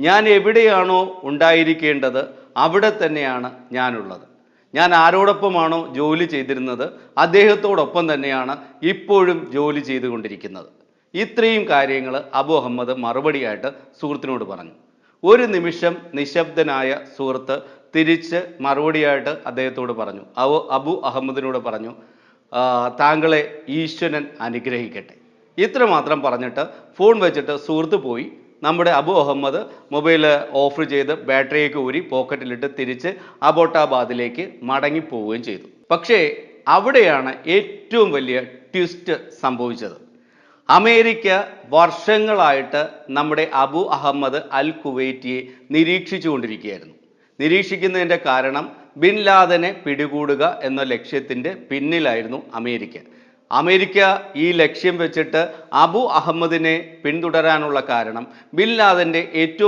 ഞാൻ എവിടെയാണോ ഉണ്ടായിരിക്കേണ്ടത് അവിടെ തന്നെയാണ് ഞാനുള്ളത്. ഞാൻ ആരോടൊപ്പമാണോ ജോലി ചെയ്തിരുന്നത് അദ്ദേഹത്തോടൊപ്പം തന്നെയാണ് ഇപ്പോഴും ജോലി ചെയ്തുകൊണ്ടിരിക്കുന്നത്. ഇത്രയും കാര്യങ്ങൾ അബു അഹമ്മദ് മറുപടിയായിട്ട് സുഹൃത്തിനോട് പറഞ്ഞു. ഒരു നിമിഷം നിശബ്ദനായ സുഹൃത്ത് തിരിച്ച് മറുപടിയായിട്ട് അദ്ദേഹത്തോട് പറഞ്ഞു. അവ അബു അഹമ്മദിനോട് പറഞ്ഞു താങ്കളെ ഈശ്വരൻ അനുഗ്രഹിക്കട്ടെ. ഇത്രമാത്രം പറഞ്ഞിട്ട് ഫോൺ വെച്ചിട്ട് സുഹൃത്ത് പോയി. നമ്മുടെ അബു അഹമ്മദ് മൊബൈൽ ഓഫ് ചെയ്ത് ബാറ്ററിയൊക്കെ ഊരി പോക്കറ്റിലിട്ട് തിരിച്ച് അബോട്ടാബാദിലേക്ക് മടങ്ങിപ്പോവുകയും ചെയ്തു. പക്ഷേ അവിടെയാണ് ഏറ്റവും വലിയ ട്വിസ്റ്റ് സംഭവിച്ചത്. അമേരിക്ക വർഷങ്ങളായിട്ട് നമ്മുടെ അബു അഹമ്മദ് അൽ കുവൈറ്റിയെ നിരീക്ഷിച്ചു കൊണ്ടിരിക്കുകയായിരുന്നു നിരീക്ഷിക്കുന്നതിന്റെ കാരണം ബിൻ ലാദനെ പിടികൂടുക എന്ന ലക്ഷ്യത്തിന്റെ പിന്നിലായിരുന്നു അമേരിക്ക. അമേരിക്ക ഈ ലക്ഷ്യം വെച്ചിട്ട് അബു അഹമ്മദിനെ പിന്തുടരാനുള്ള കാരണം ബിൻ ലാദന്റെ ഏറ്റവും